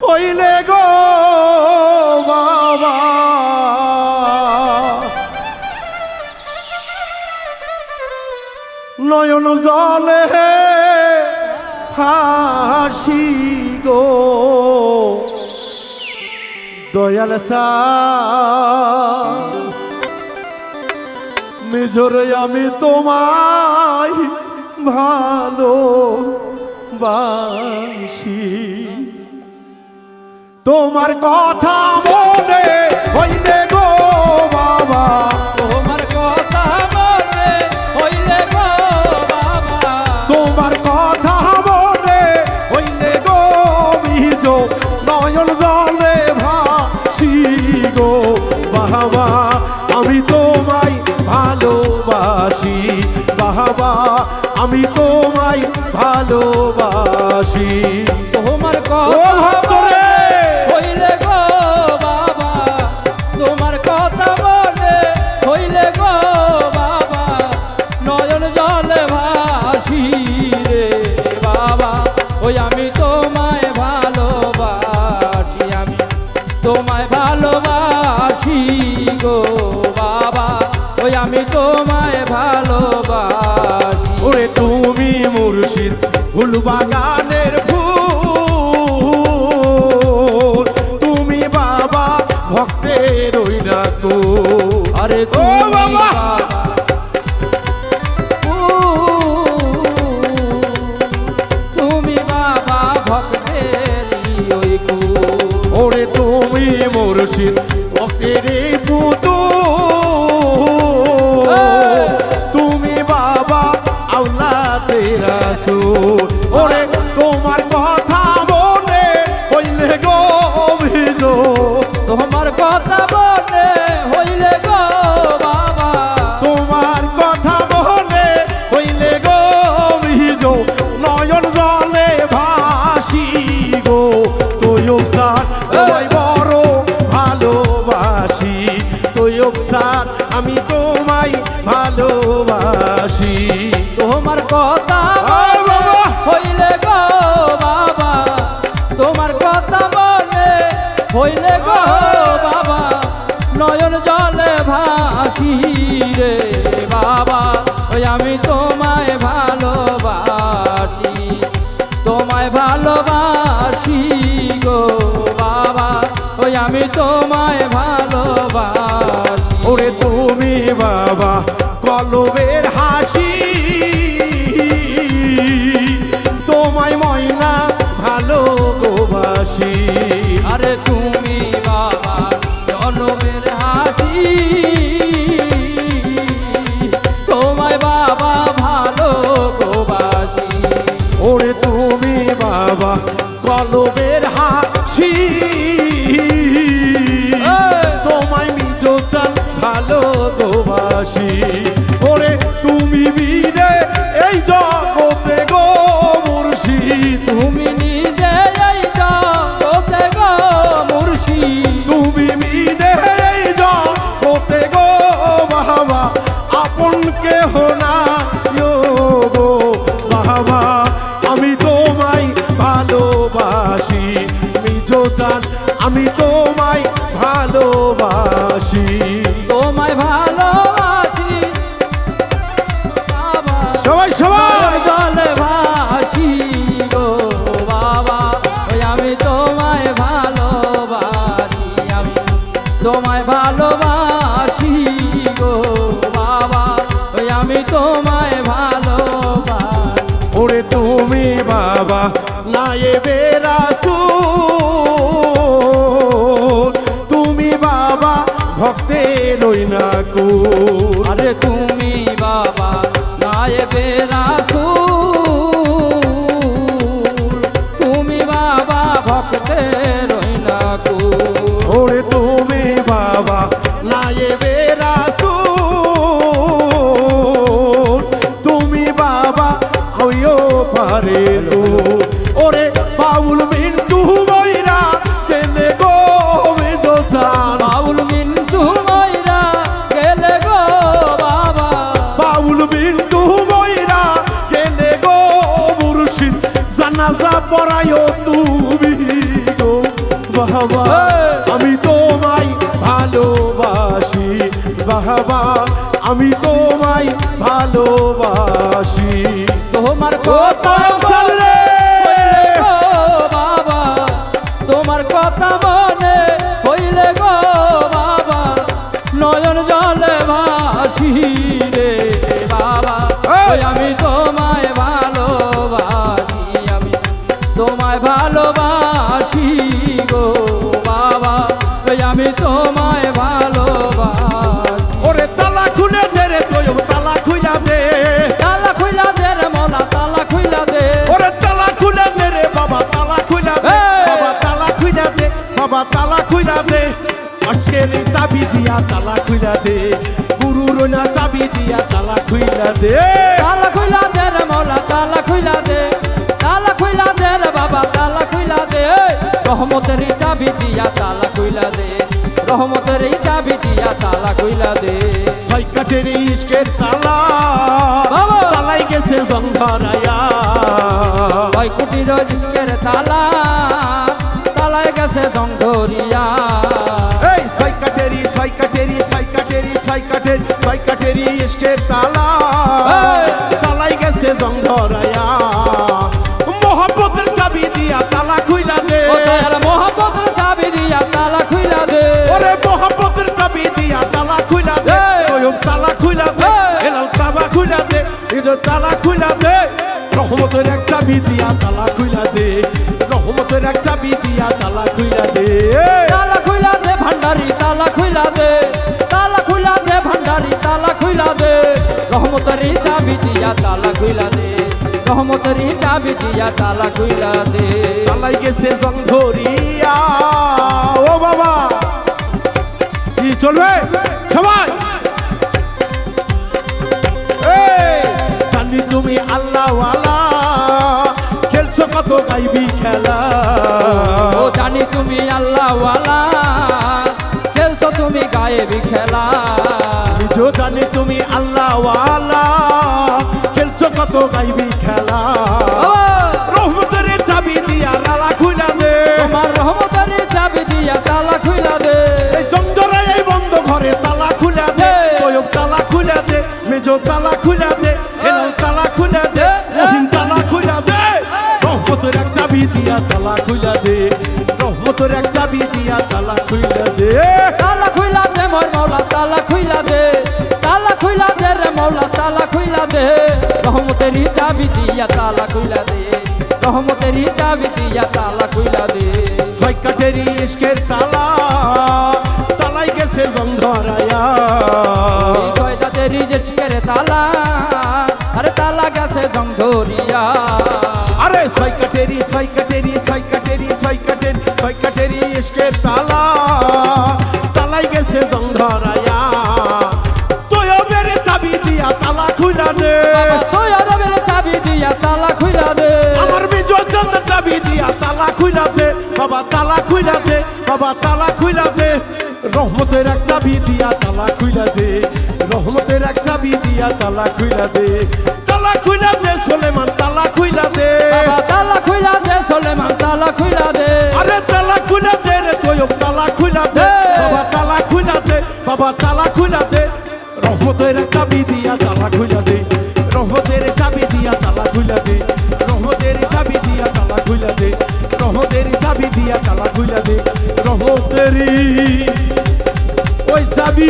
হইলে গো বাবা। নয়ন জলে হাসি গো। দয়াল মেজরে আমি তোমায় ভালো বাসি তোমার কথা মনে হইলে গো বাবা। তোমার কথা মনে হইলে গো বাবা। তোমার কথা মনে হইলে গো বিজ নয়ন জলে ভাসি গো বাবা। আমি তোমায় ভালোবাসি বাবা। আমি তোমায় ভালোবাসি। তোমার কথা ওই আমি তোমায় ভালোবাসি, আমি তোমায় ভালোবাসি গো বাবা। ওই আমি তোমায় ভালোবাসি। ওরে তুমি মুর্শিদ ফুল হইলে গো বাবা, নয়ন জলে ভাসি রে বাবা। ওই আমি তোমায় ভালোবাসি তোমায় ভালোবাসি গো বাবা। ওই আমি তোমায় ভালোবাসি। ওরে তুমি বাবা, কলবের হাসি। তোমায় ময়না ভালো গোবাসি ভালো গোবাসি ওরে তুমি বিরে এই জগতে গো মুর্শিদ তুমি নিজে এই জগতে গো মুর্শি। তুমি মিরে এই জগতে গো বাবা। আপন কেহ না গো আমি তোমায় ভালোবাসি। মিজো চান আমি তোমায় ভালোবাসি। পড়ায়ও তুমি গো বাবা আমি তোমায় ভালোবাসি বাবা আমি তোমায় ভালোবাসি। তোমার কথা তোমায় ভালোবাসি গো বাবা আমি তোমায় ভালোবাসি ওরে তালা খুলে দে রে তোয় তালা খুইলা দে তালা খুইলা দে রে মোলা তালা খুইলা দে ওরে তালা খুলে দে রে বাবা তালা খুইলা দে বাবা তালা খুইলা দে বাবা তালা খুইলা দে আজকের চাবি দিয়া তালা খুইলা দে গুরুর না চাবি দিয়া তালা খুইলা দে তালা খুইলা দে রে মৌলা তালা খুইলা দে তালা খুইলা দে রহমতের চাবি দিয়া তালা খুইলা দে। রহমতের চাবি দিয়া তালা খুইলা দে। সাইকাটের ইস্কের তালা তালাই গেছে জঙ্গরায়া ওই কুটির ইস্কের তালা তালায় গেছে দণ্ডরিয়া এই সাইকাটেরি সাইকাটেরি সাইকাটেরি সাইকাটেরি সাইকাটেরি ইস্কের তালা! তালাই গেছে জঙ্গরায়া তালা খুইলা দে। রহমতের এক চাবি দিয়া তালা খুইলা দে। রহমতের এক চাবি দিয়া তালা খুইলা দে। তালা খুইলা দে ভান্ডারি তালা খুইলা দে। তালা খুইলা দে ভান্ডারি তালা খুইলা দে। রহমতের চাবি দিয়া তালা খুইলা দে। রহমতের চাবি দিয়া তালা খুইলা দে। তালাই গেছে জঙ্গরিয়া ও বাবা! কি চলবে? সবাই! জানি তুমি আল্লাহওয়ালা। খেলছো কত গাইবি খেলা। ও জানি তুমি আল্লাহ খেলছো তুমি গায়েবি খেলা। নিজো জানি তুমি আল্লাহওয়ালা। খেলছো কত গাইবি খেলা। তালা খুলে দে। রহমতের এক চাবি দিয়া তালা খুলে দে। তালা খুইলা দে মোর মৌলা, তালা খুইলা দে। তালা খুইলা দে রে মৌলা, তালা খুইলা দে। রহমতেরি চাবি দিয়া তালা খুইলা দে। রহমতেরি চাবি দিয়া তালা খুইলা দে। ছয় কাঠেরি ইস্কের তালা, তালাই গেছে গন্ধরায়া এই জয়দাতেরি জেসকের তালা, আরে তালা গেছে জঙ্গরিয়া। আরে ছয় কাঠেরি ছয় কাঠেরি ছয় কাঠেরি ছয় কাঠেরি ছয় কাঠেরি ইস্কের তালা। তালাই গেছে জঙ্গরায়া তোয় মেরে চাবি দিয়া তালা খুইলা দে তুই আরবের চাবি দিয়া তালা খুইলা দে আমার বিজয় চন্দ্র চাবি দিয়া তালা খুইলা দে বাবা তালা খুইলা দে বাবা তালা খুইলা দে রহমতের এক চাবি দিয়া তালা খুইলা দে রহমতের এক চাবি দিয়া তালা খুইলা দে তালা খুইলা দে সোলেমান। তালা খুইলা দে। আরে তালা খুইলা দে রে তোয়ব তালা খুইলা দে। বাবা তালা খুইলা দে বাবা তালা খুইলা দে। রহমতের চাবি দিয়া তালা খুইলা দে। রহমতের চাবি দিয়া তালা খুইলা দে। রহমতের চাবি দিয়া তালা খুইলা দে। রহমতের চাবি দিয়া তালা খুইলা দে। রহমতেরি ওই চাবি।